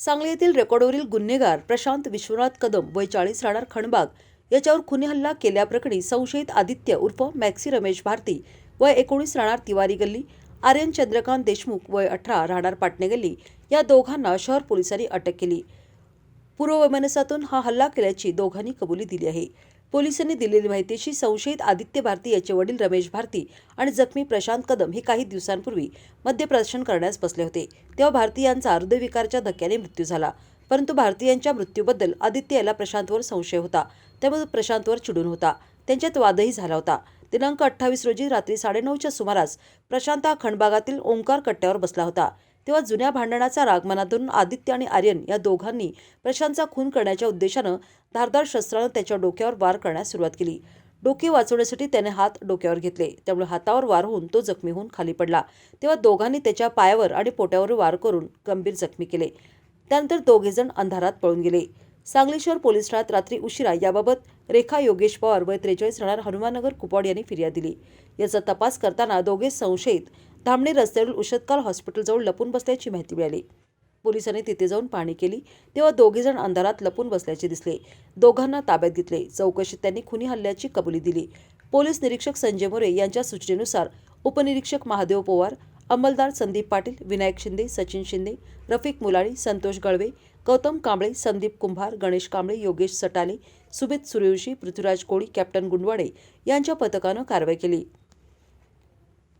सांगली येथील रेकॉर्डवरील गुन्हेगार प्रशांत विश्वनाथ कदम वय चाळीस राहणार खणबाग याच्यावर खुनी हल्ला केल्याप्रकरणी संशयित आदित्य उर्फ मॅक्सी रमेश भारती वय एकोणीस राहणार तिवारी गल्ली. आर्यन चंद्रकांत देशमुख वय अठरा राहणार पाटणे गल्ली. या दोघांना शहर पोलिसांनी अटक केली. पूर्ववैमनसातून हा हल्ला केल्याची दोघांनी कबुली दिली आहे. पोलिसांनी दिलेली माहितीशी संशयित आदित्य भारती याचे वडील रमेश भारती आणि जखमी प्रशांत कदम हे काही दिवसांपूर्वी मद्यप्राशन करण्यास बसले होते. तेव्हा भारती यांचा हृदयविकारच्या धक्क्याने मृत्यू झाला. परंतु भारती यांच्या मृत्यूबद्दल आदित्य याला प्रशांतवर संशय होता. त्यामुळे प्रशांतवर चिडून होता. त्यांच्यात वादही झाला होता. दिनांक अठ्ठावीस रोजी रात्री साडेनऊच्या सुमारास प्रशांत हा खंडबागातील ओंकार कट्ट्यावर बसला होता. तेव्हा जुन्या भांडणाचा राग मनातून आदित्य आणि आर्यन या दोघांनी प्रशांतचा खून करण्याच्या उद्देशानं धारदार शस्त्रानं त्याच्या डोक्यावर वार करण्यास सुरुवात केली. डोके वाचवण्यासाठी त्याने हात डोक्यावर घेतले. त्यामुळे हातावर वार होऊन तो जखमी होऊन खाली पडला. तेव्हा दोघांनी त्याच्या पायावर आणि पोट्यावर वार करून गंभीर जखमी केले. त्यानंतर दोघेजण अंधारात पळून गेले. सांगली शहर पोलीस ठाण्यात रात्री उशिरा याबाबत रेखा योगेश पवार वय त्रेचाळीस राहणार हनुमाननगर कुपवाड यांनी फिर्याद दिली. याचा तपास करताना दोघे संशयित धामणे रस्त्यावरील उषतकाल हॉस्पिटलजवळ लपून बसल्याची माहिती मिळाली. पोलिसांनी तिथे जाऊन पाहणी केली तेव्हा दोघेजण अंधारात लपून बसल्याचे दिसले. दोघांना ताब्यात घेतले. चौकशीत त्यांनी खुनी हल्ल्याची कबुली दिली. पोलीस निरीक्षक संजय मोरे यांच्या सूचनेनुसार उपनिरीक्षक महादेव पोवार अंमलदार संदीप पाटील विनायक शिंदे सचिन शिंदे रफिक मुलाळी संतोष गळवे गौतम कांबळे संदीप कुंभार गणेश कांबळे योगेश सटाले सुमित सूर्यवंशी पृथ्वीराज कोळी कॅप्टन गुंडवाडे यांच्या पथकानं कारवाई केली.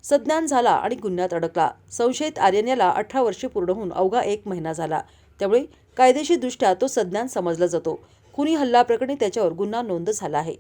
सज्ञान झाला आणि गुन्ह्यात अडकला. संशयित आर्यन याला अठरा वर्षे पूर्ण होऊन अवघा एक महिना झाला. त्यामुळे कायदेशीरदृष्ट्या तो सज्ञान समजला जातो. खुनी हल्ला प्रकरणी त्याच्यावर गुन्हा नोंद झाला आहे.